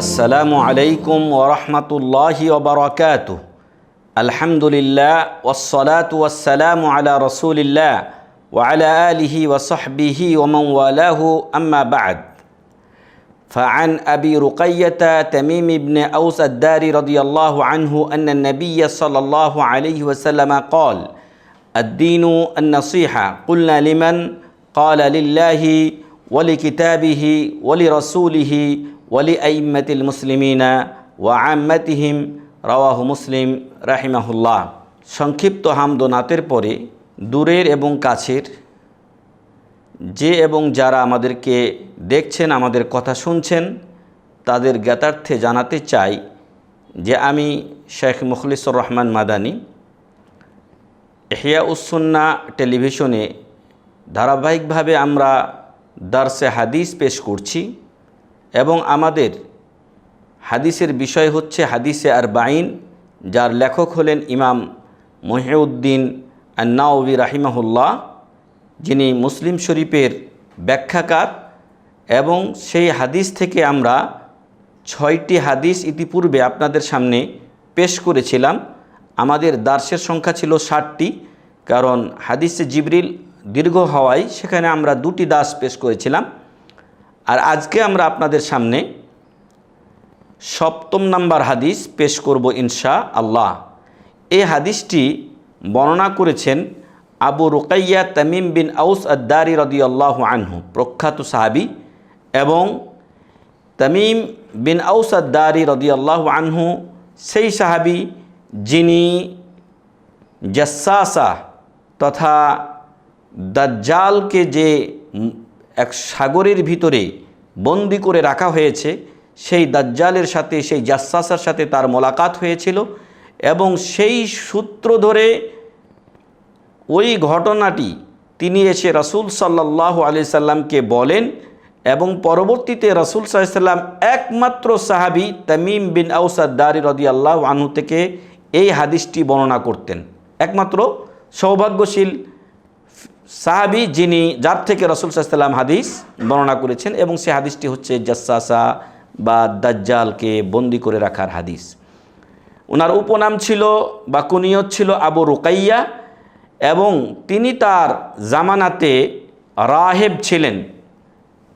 السلام عليكم ورحمة الله وبركاته. الحمد لله والصلاة والسلام على رسول الله وعلى آله وصحبه ومن والاه. أما بعد فعن أبي رقية تميم بن أوس الداري رضي الله عنه أن النبي صلى الله عليه وسلم قال الدين النصيحة قلنا لمن قال لله ولكتابه ولرسوله ولأئمة المسلمين وعامتهم رواه মুসলিম রাহিমাহুল্লাহ সংক্ষিপ্ত হামদোনাতের পরে দূরের এবং কাছের যে এবং যারা আমাদেরকে দেখছেন, আমাদের কথা শুনছেন, তাদের জ্ঞাতার্থে জানাতে চাই যে আমি শেখ মুখলিসুর রহমান মাদানী, এহিয়া উসুন্না টেলিভিশনে ধারাবাহিকভাবে আমরা দার্সে হাদিস পেশ করছি এবং আমাদের হাদিসের বিষয় হচ্ছে হাদিসে আর বাইন যার লেখক হলেন ইমাম মহিউদ্দিন আন্নাউবি রাহিমাহুল্লাহ। যিনি মুসলিম শরীফের ব্যাখ্যাকার এবং সেই হাদিস থেকে আমরা ছয়টি হাদিস ইতিপূর্বে আপনাদের সামনে পেশ করেছিলাম। আমাদের দার্সের সংখ্যা ছিল ষাটটি, কারণ হাদিসে জিবরিল দীর্ঘ হওয়ায় সেখানে আমরা দুটি দাস পেশ করেছিলাম। আর আজকে আমরা আপনাদের সামনে সপ্তম নাম্বার হাদিস পেশ করব ইনশা আল্লাহ এই হাদিসটি বর্ণনা করেছেন আবু রুকাইয়া তামিম বিন আউস আদারি রদি আল্লাহ আনহু, প্রখ্যাত সাহাবি, এবং তামিম বিন আউস আদারি রদি আল্লাহ আনহু, সেই সাহাবি যিনি জাসা তথা দাজ্জালকে যে এক সাগরের ভিতরে বন্দি করে রাখা হয়েছে, সেই দাজ্জালের সাথে, সেই জাসাসার সাথে তার মোলাকাত হয়েছিল, এবং সেই সূত্র ধরে ওই ঘটনাটি তিনি এসে রসুল সাল্লাহ আলি সাল্লামকে বলেন এবং পরবর্তীতে রসুল সাল্লাম একমাত্র সাহাবি তামিম বিন আউসাদ্দারি রদি আল্লাহ আনহু থেকে এই হাদিসটি বর্ণনা করতেন। একমাত্র সৌভাগ্যশীল সাহাবি যিনি, যার থেকে রসুল সাল্লাম হাদিস বর্ণনা করেছেন এবং সে হাদিসটি হচ্ছে জাসাসা বা দাজ্জালকে বন্দি করে রাখার হাদিস। ওনার উপনাম ছিল বা কুনিয়ত ছিল আবু রুকাইয়া এবং তিনি তার জামানাতে রাহেব ছিলেন।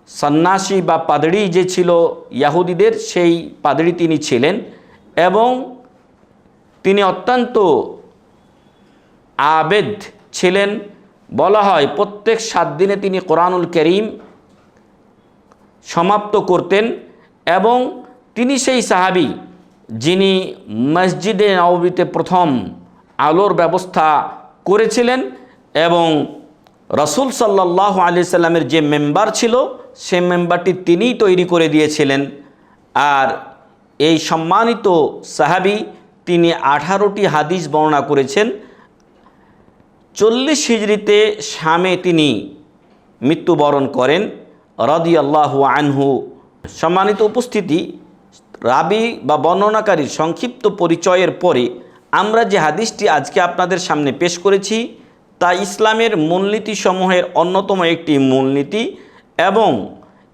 সন্ন্যাসী বা পাদড়ি যে ছিল ইয়াহুদিদের, সেই পাদড়ি তিনি ছিলেন এবং তিনি অত্যন্ত আবেদ ছিলেন। বলা হয় প্রত্যেক সাত দিনে তিনি কোরআনুল করিম সমাপ্ত করতেন এবং তিনি সেই সাহাবি যিনি মসজিদে নবীতে প্রথম আলোর ব্যবস্থা করেছিলেন এবং রসুল সাল্লাহ আলি সাল্লামের যে মেম্বার ছিল, সে মেম্বারটি তিনিই তৈরি করে দিয়েছিলেন। আর এই সম্মানিত সাহাবি তিনি আঠারোটি হাদিস বর্ণনা করেছেন। চল্লিশ হিজড়িতে শামে তিনি মৃত্যুবরণ করেন রদি আল্লাহ আনহু। সম্মানিত উপস্থিতি, রাবি বা বর্ণনাকারীর সংক্ষিপ্ত পরিচয়ের পরে আমরা যে হাদিসটি আজকে আপনাদের সামনে পেশ করেছি, তা ইসলামের মূলনীতিসমূহের অন্যতম একটি মূলনীতি এবং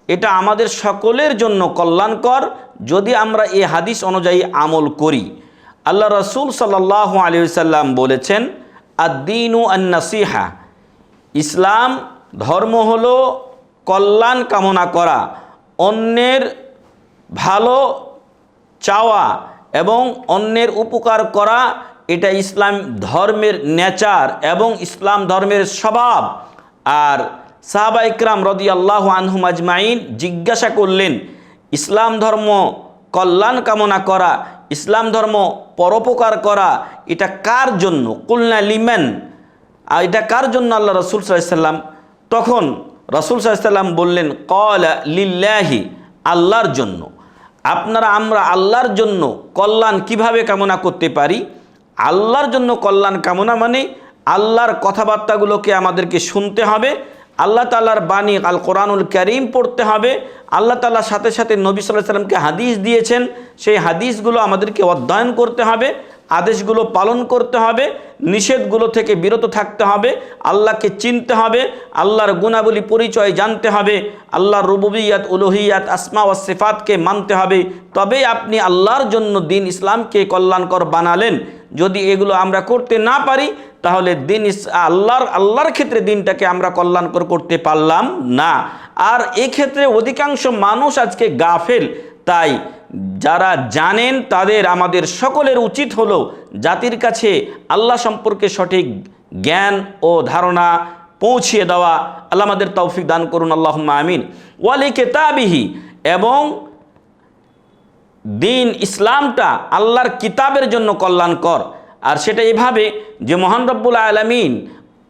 এটা আমাদের সকলের জন্য কল্যাণকর যদি আমরা এই হাদিস অনুযায়ী আমল করি। আল্লাহ রসুল সাল্লাহ আলী সাল্লাম বলেছেন, আদ্দিনু আন্নাসিহা। ইসলাম ধর্ম হল কল্যাণ কামনা করা, অন্যের ভালো চাওয়া এবং অন্যের উপকার করা, এটা ইসলাম ধর্মের নেচার এবং ইসলাম ধর্মের স্বভাব। আর সাহাবা ইকরাম রদি আল্লাহ আনহুম আজমাইন জিজ্ঞাসা করলেন, ইসলাম ধর্ম কল্যাণ কামনা করা, ইসলাম ধর্ম পরোপকার করা, এটা কার জন্য? কুলনা লিমেন। আর এটা কার জন্য আল্লাহ রসুল সাল্লাম তখন রসুল সাল্লাম বললেন, কল লিল্লাহি, আল্লাহর জন্য। আপনারা, আমরা আল্লাহর জন্য কল্যাণ কীভাবে কামনা করতে পারি? আল্লাহর জন্য কল্যাণ কামনা মানে আল্লাহর কথাবার্তাগুলোকে আমাদেরকে শুনতে হবে, আল্লাহ তালার বাণী আল কোরআনুল করিম পড়তে হবে, আল্লাহ তাল্লাহর সাথে সাথে নবী সাল্লাহ সাল্লামকে হাদিস দিয়েছেন, সেই হাদিসগুলো আমাদেরকে অধ্যয়ন করতে হবে। আদেশগুলো পালন করতে হবে, নিষেধগুলো থেকে বিরত থাকতে হবে, আল্লাহকে চিনতে হবে, আল্লাহর গুণাবলী পরিচয় জানতে হবে, আল্লাহর রুবুবিয়াত, উলুহিয়াত, আসমা ও সেফাতকে মানতে হবে। তবেই আপনি আল্লাহর জন্য দিন ইসলামকে কল্যাণকর বানালেন। যদি এগুলো আমরা করতে না পারি, তাহলে দিন আল্লাহর আল্লাহর ক্ষেত্রে দিনটাকে আমরা কল্যাণকর করতে পারলাম না। আর এক্ষেত্রে অধিকাংশ মানুষ আজকে গাফেল। তাই যারা জানেন তাদের আমাদের সকলের উচিত হলো জাতির কাছে আল্লাহ সম্পর্কে সঠিক জ্ঞান ও ধারণা পৌঁছিয়ে দেওয়া। আল্লাহ আমাদের তৌফিক দান করুন আল্লাহ আমিন। ওয়ালি কেতাবিহি, এবং দিন ইসলামটা আল্লাহর কিতাবের জন্য কল্যাণকর। আর সেটা এভাবে যে মহান রব্বুল আলমিন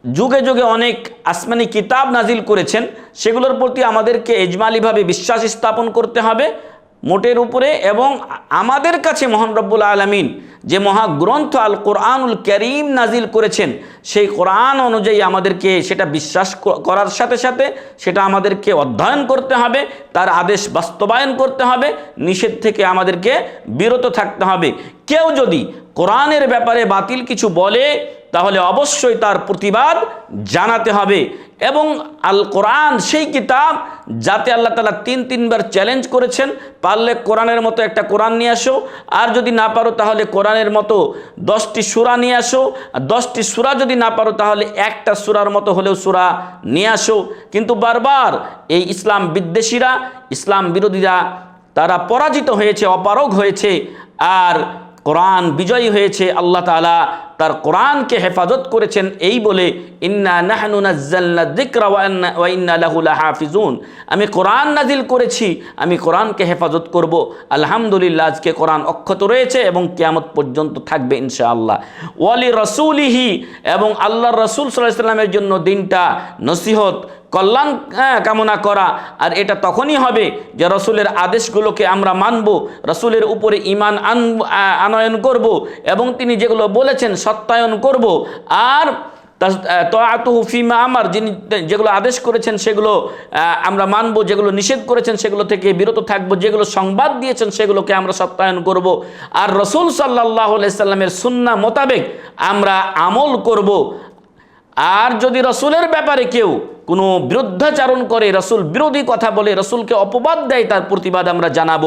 যুগে যুগে অনেক আসমানি কিতাব নাজিল করেছেন, সেগুলোর প্রতি আমাদেরকে এজমালিভাবে বিশ্বাস স্থাপন করতে হবে। মোটের উপরে এবং আমাদের কাছে মহান রব্বুল আলমিন যে মহাগ্রন্থ আল কোরআনুল করিম নাজিল করেছেন, সেই কোরআন অনুযায়ী আমাদেরকে সেটা বিশ্বাস করার সাথে সাথে সেটা আমাদেরকে অধ্যয়ন করতে হবে, তার আদেশ বাস্তবায়ন করতে হবে, নিষেধ থেকে আমাদেরকে বিরত থাকতে হবে। কেউ যদি কোরআনের ব্যাপারে বাতিল কিছু বলে, তাহলে অবশ্যই তার প্রতিবাদ জানাতে হবে। এবং আল কোরআন সেই কিতাব যাতে আল্লাহ তালা তিন তিনবার চ্যালেঞ্জ করেছেন, পারলে কোরআনের মতো একটা কোরআন নিয়ে আসো। আর যদি না পারো, তাহলে কোরআনের মতো দশটি সুরা নিয়ে আসো। দশটি সুরা যদি না পারো, তাহলে একটা সুরার মতো হলেও সুরা নিয়ে আসো। কিন্তু বারবার এই ইসলাম বিদ্বেষীরা, ইসলাম বিরোধীরা, তারা পরাজিত হয়েছে, অপারগ হয়েছে। আর কোরআন বিজয়ী হয়েছে, আল্লাহ তাআলা তার কোরআনকে হেফাজত করেছেন এই বলে, ইন্না আমি কোরআন নাজিল করেছি, আমি কোরআনকে হেফাজত করব। আলহামদুলিল্লাহ, আজকে কোরআন অক্ষত রয়েছে এবং কেয়ামত পর্যন্ত থাকবে ইনশাআল্লাহ। ওয়ালি রাসূলিহি, এবং আল্লাহর রাসূল সাল্লাল্লাহু আলাইহি সাল্লামের জন্য দিনটা নসিহত। কল্যাণ হ্যাঁ, কামনা করা। আর এটা তখনই হবে যে রসুলের আদেশগুলোকে আমরা মানব রসুলের উপরে ইমান আন আনয়ন করব এবং তিনি যেগুলো বলেছেন সত্যায়ন করব। আর তোয়াতুহু ফিমা আমার যিনি যেগুলো আদেশ করেছেন সেগুলো আমরা মানব যেগুলো নিষেধ করেছেন সেগুলো থেকে বিরত থাকব যেগুলো সংবাদ দিয়েছেন সেগুলোকে আমরা সত্যায়ন করব। আর রসুল সাল্লাহ সাল্লামের সুন্না মোতাবেক আমরা আমল করব। আর যদি রসুলের ব্যাপারে কেউ কোনো বিরুদ্ধাচারণ করে, রসুল বিরোধী কথা বলে, রসুলকে অপবাদ দেয়, তার প্রতিবাদ আমরা জানাব।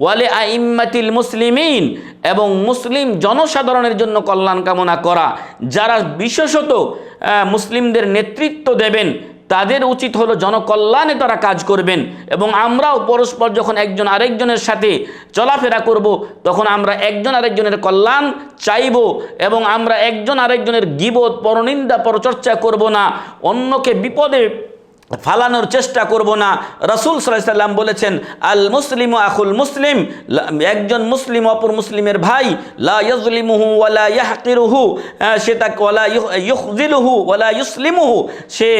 ওয়ালে আইম্মাতিল মুসলিমিন, এবং মুসলিম জনসাধারণের জন্য কল্যাণ কামনা করা। যারা বিশেষত মুসলিমদের নেতৃত্ব দেবেন তাদের উচিত হলো জনকল্যাণে তারা কাজ করবেন এবং আমরাও পরস্পর যখন একজন আরেকজনের সাথে চলাফেরা করব, তখন আমরা একজন আরেকজনের কল্যাণ চাইব এবং আমরা একজন আরেকজনের গিবত, পরনিন্দা, পরচর্চা করব না। অন্যকে বিপদে ফালানোর চেষ্টা করব না। রসুল সাল্লাম বলেছেন, আল মুসলিম আখুল মুসলিম একজন মুসলিম অপর মুসলিমের ভাই, লা ইয়াজলিমুহু ওয়ালা সে তাকে ওলা ইউ- ইউখজিলুহু ওয়ালা ইউসলিমুহু সে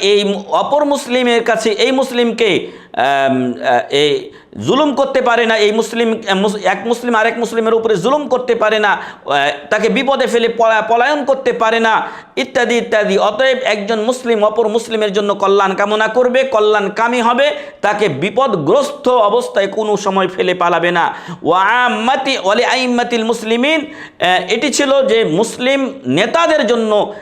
এই অপর মুসলিমের কাছে, এই মুসলিমকে এই জুলুম করতে পারে না, এই মুসলিম এক মুসলিম আরেক মুসলিমের উপরে জুলুম করতে পারে না তাকে বিপদে ফেলে পলা- পলায়ন করতে পারে না, ইত্যাদি ইত্যাদি। অতএব একজন মুসলিম অপর মুসলিমের জন্য কল্যাণ কামনা করবে, কল্যাণ কল্যাণকামী হবে, তাকে বিপদগ্রস্ত অবস্থায় কোনো সময় ফেলে পালাবে না। ওয়ামাতি ওয়ালি আইম্মাতিল মুসলিমিন এটি ছিল যে মুসলিম নেতাদের জন্য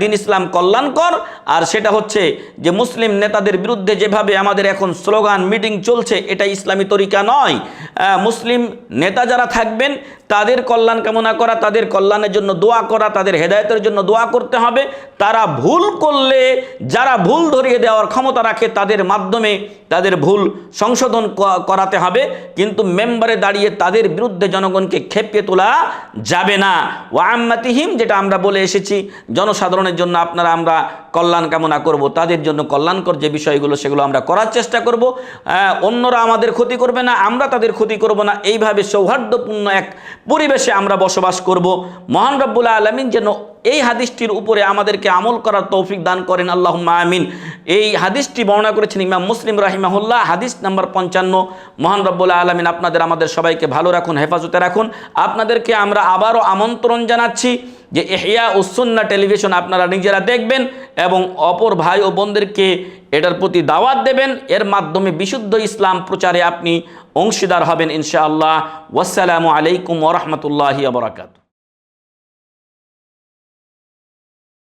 দিন ইসলাম কল্যাণকর, আর সেটা হচ্ছে যে মুসলিম নেতাদের বিরুদ্ধে যেভাবে আমাদের এখন স্লোগান, মিটিং চলছে, এটা ইসলামী তরিকা নয়। মুসলিম নেতা যারা থাকবেন, তাদের কল্যাণ কামনা করা, তাদের কল্যাণের জন্য দোয়া করা, তাদের হেদায়তের জন্য দোয়া করতে হবে। তারা ভুল করলে, যারা ভুল ধরিয়ে দেওয়ার ক্ষমতা রাখে, তাদের মাধ্যমে তাদের ভুল সংশোধন করাতে হবে। কিন্তু মেম্বারে দাঁড়িয়ে তাদের বিরুদ্ধে জনগণকে খেপিয়ে তোলা যাবে না। ওয়াম্মাতিহিম যেটা আমরা বলে এসেছি, জনসাধারণের জন্য আপনারা আমরা কল্যাণ কামনা করব, তাদের জন্য কল্যাণকর যে বিষয়গুলো, সেগুলো আমরা করার চেষ্টা করব। অন্যরা আমাদের ক্ষতি করবে না, আমরা তাদের ক্ষতি করব না। এইভাবে সৌহার্দ্যপূর্ণ এক পরিবেশে আমরা বসবাস করব। মহান রব্বুল্লাহ আলমিন যেন এই হাদিসটির উপরে আমাদেরকে আমল করার তৌফিক দান করেন। আল্লাহ আমিন। এই হাদিসটি বর্ণনা করেছেন ইমাম মুসলিম রাহিমাহুল্লাহ, হাদিস নাম্বার পঞ্চান্ন। মহান রব্বুল্লাহ আলমিন, আপনাদের আমাদের সবাইকে ভালো রাখুন, হেফাজতে রাখুন। আপনাদেরকে আমরা আবারও আমন্ত্রণ জানাচ্ছি। যে এহিয়া উসন্না টেলিভিশন আপনারা নিজেরা দেখবেন এবং অপর ভাই ও বোনদেরকে এটার প্রতি দাওয়াত দেবেন। এর মাধ্যমে বিশুদ্ধ ইসলাম প্রচারে আপনি অংশীদার হবেন ইনশাআল্লাহ। ওয়াসালামু আলাইকুম ওরহমতুল্লাহি আবরাকাত